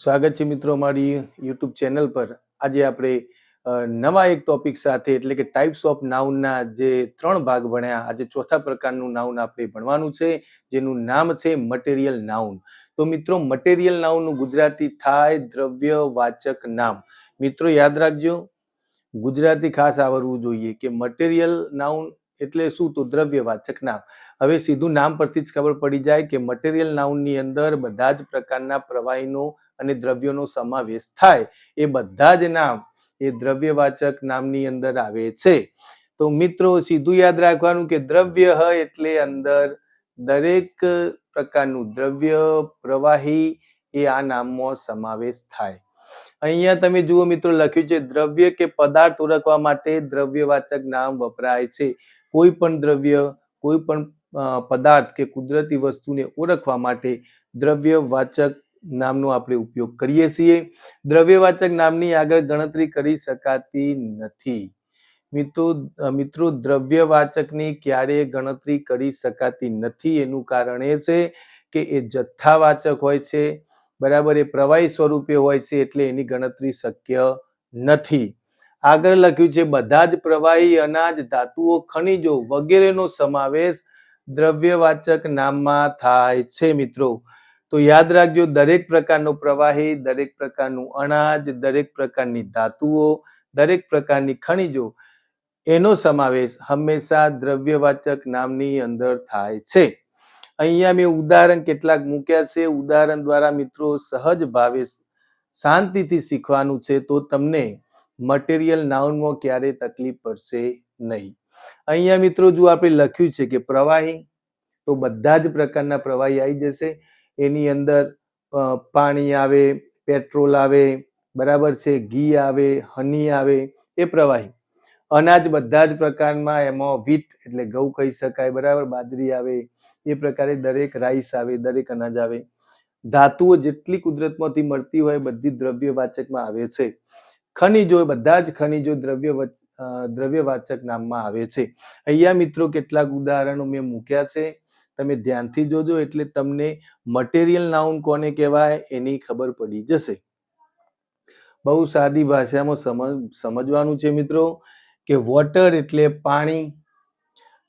સ્વાગત છે મિત્રો મારી યુટ્યુબ ચેનલ પર. આજે આપણે નવા એક ટોપિક સાથે, એટલે કે ટાઈપ્સ ઓફ નાઉનના જે ત્રણ ભાગ ભણ્યા, આજે ચોથા પ્રકારનું નાઉન આપણે ભણવાનું છે, જેનું નામ છે મટીરિયલ નાઉન તો મિત્રો મટીરિયલ નાઉનનું ગુજરાતી થાય દ્રવ્ય વાચક નામ. મિત્રો, યાદ રાખજો, ગુજરાતી ખાસ આવડવું જોઈએ કે મટીરિયલ નાઉન એટલે શું તો દ્રવ્યવાચક નામ. હવે સીધું નામ પરથી જ ખબર પડી જાય કે મટીરિયલ નાઉનની અંદર બધા જ પ્રકારના પ્રવાહીનો અને દ્રવ્યોનો સમાવેશ થાય. એ બધા જ નામ એ દ્રવ્યવાચક નામની અંદર આવે છે. તો મિત્રો, સીધું યાદ રાખવાનું કે દ્રવ્ય હ એટલે અંદર દરેક પ્રકારનું દ્રવ્ય, પ્રવાહી એ આ નામમાં સમાવેશ થાય. અહીંયા તમે જુઓ મિત્રો લખ્યું છે દ્રવ્ય કે પદાર્થ ઓળખવા માટે દ્રવ્યવાચક નામ વપરાય છે. કોઈ પણ દ્રવ્ય, કોઈ પણ પદાર્થ કે કુદરતી વસ્તુને ઓળખવા માટે દ્રવ્યવાચક નામનો આપણે ઉપયોગ કરીએ છીએ. દ્રવ્યવાચક નામની આગળ ગણતરી કરી શકાતી નથી. મિત્રો મિત્રો, દ્રવ્યવાચકની ક્યારેય ગણતરી કરી શકાતી નથી. એનું કારણ એ છે કે એ જથ્થાવાચક હોય છે. બરાબર, એ પ્રવાહી સ્વરૂપે હોય છે એટલે એની ગણતરી શક્ય નથી. આગળ લખ્યું છે, બધા જ પ્રવાહી, અનાજ, ધાતુઓ, ખનિજો વગેરેનો સમાવેશ દ્રવ્યવાચક નામમાં થાય છે, મિત્રો. તો યાદ રાખજો, દરેક પ્રકારનો પ્રવાહી, દરેક પ્રકારનું અનાજ, દરેક પ્રકારની ધાતુઓ, દરેક પ્રકારની ખનિજો, એનો સમાવેશ હંમેશા દ્રવ્યવાચક નામની અંદર થાય છે. અહીંયા મેં ઉદાહરણ કેટલાક મૂક્યા છે. ઉદાહરણ દ્વારા મિત્રો સહજ ભાવે શાંતિથી શીખવાનું છે. તો તમને મટીરિયલ નાઉનમાં ક્યારેય તકલીફ પડશે નહીં. અહીંયા મિત્રો જો આપણે લખ્યું છે કે પ્રવાહી, તો બધા જ પ્રકારના પ્રવાહી આવી જશે. એની અંદર પાણી આવે, પેટ્રોલ આવે, બરાબર છે, ઘી આવે, હની આવે, એ પ્રવાહી. અનાજ બધા જ પ્રકારમાં એમાં વીટ એટલે ઘઉં કહી શકાય, બરાબર, બાજરી આવે, એ પ્રકારે દરેક રાઈસ આવે, દરેક અનાજ આવે. ધાતુઓ જેટલી કુદરતમાંથી મળતી હોય બધી દ્રવ્ય વાચકમાં આવે છે. ખનિજો બધા જ ખનિજો દ્રવ્ય દ્રવ્યવાચક નામમાં આવે છે. અહીંયા મિત્રો કેટલાક ઉદાહરણો મેં મૂક્યા છે. તમે ધ્યાનથી જોજો એટલે તમને મટીરિયલ નાઉન કોને કહેવાય એની ખબર પડી જશે. બહુ સાદી ભાષામાં સમજ, સમજવાનું છે મિત્રો કે વોટર એટલે પાણી.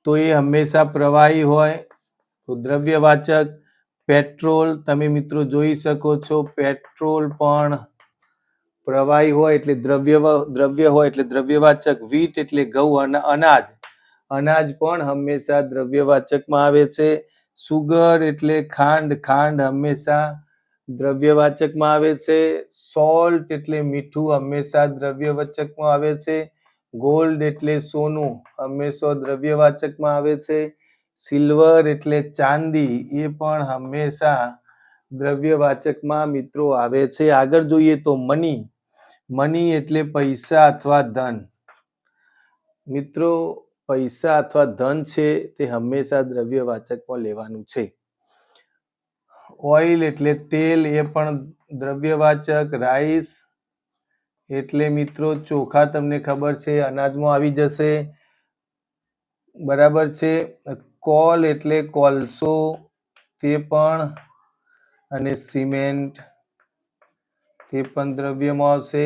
તો એ હંમેશા પ્રવાહી હોય, તો દ્રવ્યવાચક પેટ્રોલ તમે મિત્રો જોઈ શકો છો પેટ્રોલ પણ પ્રવાહી હોય એટલે દ્રવ્ય દ્રવ્ય હોય એટલે દ્રવ્યવાચક વીટ એટલે ઘઉં અને અનાજ. અનાજ પણ હંમેશા દ્રવ્યવાચકમાં આવે છે. સુગર એટલે ખાંડ ખાંડ હંમેશા દ્રવ્યવાચકમાં આવે છે. સોલ્ટ એટલે મીઠું હંમેશા દ્રવ્યવાચકમાં આવે છે. ગોલ્ડ એટલે સોનું હંમેશા દ્રવ્યવાચકમાં આવે છે. સિલ્વર એટલે ચાંદી એ પણ હંમેશા દ્રવ્યવાચકમાં મિત્રો આવે છે. આગળ જોઈએ તો મની. મની એટલે પૈસા અથવા ધન. મિત્રો, પૈસા અથવા ધન છે તે હંમેશા દ્રવ્યવાચકમાં લેવાનું છે. ઓઇલ એટલે તેલ, એ પણ દ્રવ્યવાચક. રાઈસ એટલે મિત્રો, ચોખા તમને ખબર છે, અનાજમાં આવી જશે. બરાબર છે? કોલ એટલે કોલસો, તે પણ. અને સિમેન્ટ. તે પણ દ્રવ્યમાં આવશે,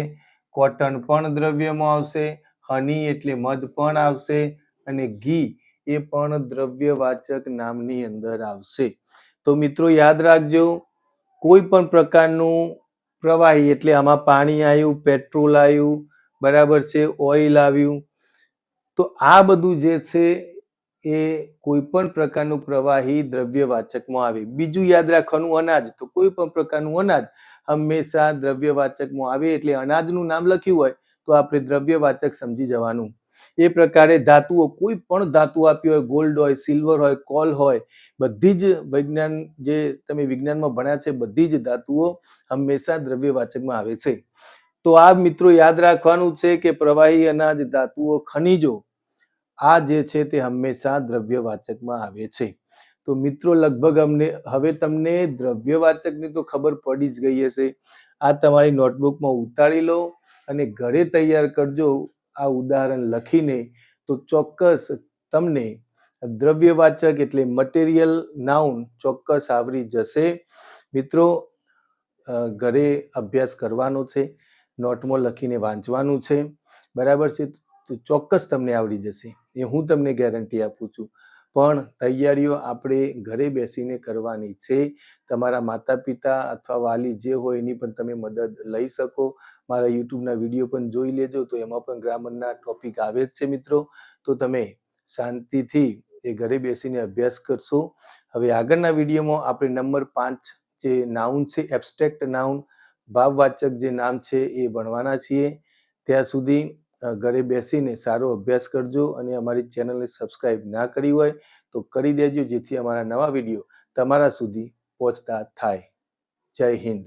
કોટન પણ દ્રવ્યમાં આવશે, હની એટલે મધ પણ આવશે અને ઘી એ પણ દ્રવ્યવાચક નામની અંદર આવશે. તો મિત્રો યાદ રાખજો, કોઈ પણ પ્રકારનું પ્રવાહી એટલે આમાં પાણી આવ્યું, પેટ્રોલ આવ્યું, બરાબર છે, ઓઇલ આવ્યું, તો આ બધું જે છે એ કોઈ પણ પ્રકારનું પ્રવાહી દ્રવ્યવાચકમાં આવે. બીજું યાદ રાખવાનું અનાજ. તો કોઈ પણ પ્રકારનું અનાજ હંમેશા દ્રવ્યવાચકમાં આવે એટલે અનાજનું નામ લખ્યું હોય તો આપણે દ્રવ્યવાચક સમજી જવાનું. એ પ્રકારે ધાતુઓ કોઈ પણ ધાતુ આપી હોય ગોલ્ડ હોય સિલ્વર હોય કોલ હોય, બધી જ વિજ્ઞાન જે તમે વિજ્ઞાનમાં ભણ્યા છે, બધી જ ધાતુઓ હંમેશા દ્રવ્યવાચકમાં આવે છે. તો આ મિત્રો યાદ રાખવાનું છે કે પ્રવાહી અનાજ ધાતુઓ ખનિજો આ જે છે તે હંમેશા દ્રવ્યવાચકમાં આવે છે. તો મિત્રો, લગભગ અમને, હવે તમને દ્રવ્યવાચકની તો ખબર પડી જ ગઈ હશે. આ તમારી નોટબુકમાં ઉતારી લો અને ઘરે તૈયાર કરજો આ ઉદાહરણ લખીને. તો ચોક્કસ તમને દ્રવ્યવાચક એટલે મટીરિયલ નાઉન ચોક્કસ આવરી જશે. મિત્રો ઘરે અભ્યાસ કરવાનો છે. નોટમાં લખીને વાંચવાનું છે. બરાબર છે? તો ચોક્કસ તમને આવડી જશે. એ હું તમને ગેરંટી આપું છું. પણ તૈયારીઓ આપણે ઘરે બેસીને કરવાની છે. તમારા માતા પિતા અથવા વાલી જે હોય એની પણ તમે મદદ લઈ શકો. મારા યુટ્યુબના વીડિયો પણ જોઈ લેજો તો એમાં પણ ગ્રામરના ટોપિક આવે જ છે મિત્રો. તો તમે શાંતિથી એ ઘરે બેસીને અભ્યાસ કરશો. હવે આગળના વિડીયોમાં આપણે નંબર પાંચ જે નાઉન છે, એબસ્ટ્રેક્ટ નાઉન, ભાવવાચક જે નામ છે એ ભણવાના છીએ. ત્યાં સુધી ઘરે બેસીને સારો અભ્યાસ કરજો અને અમારી ચેનલને સબસ્ક્રાઈબ ના કરી હોય તો કરી દેજો, જેથી અમારા નવા વીડિયો તમારા સુધી પહોંચતા થાય. જય હિન્દ.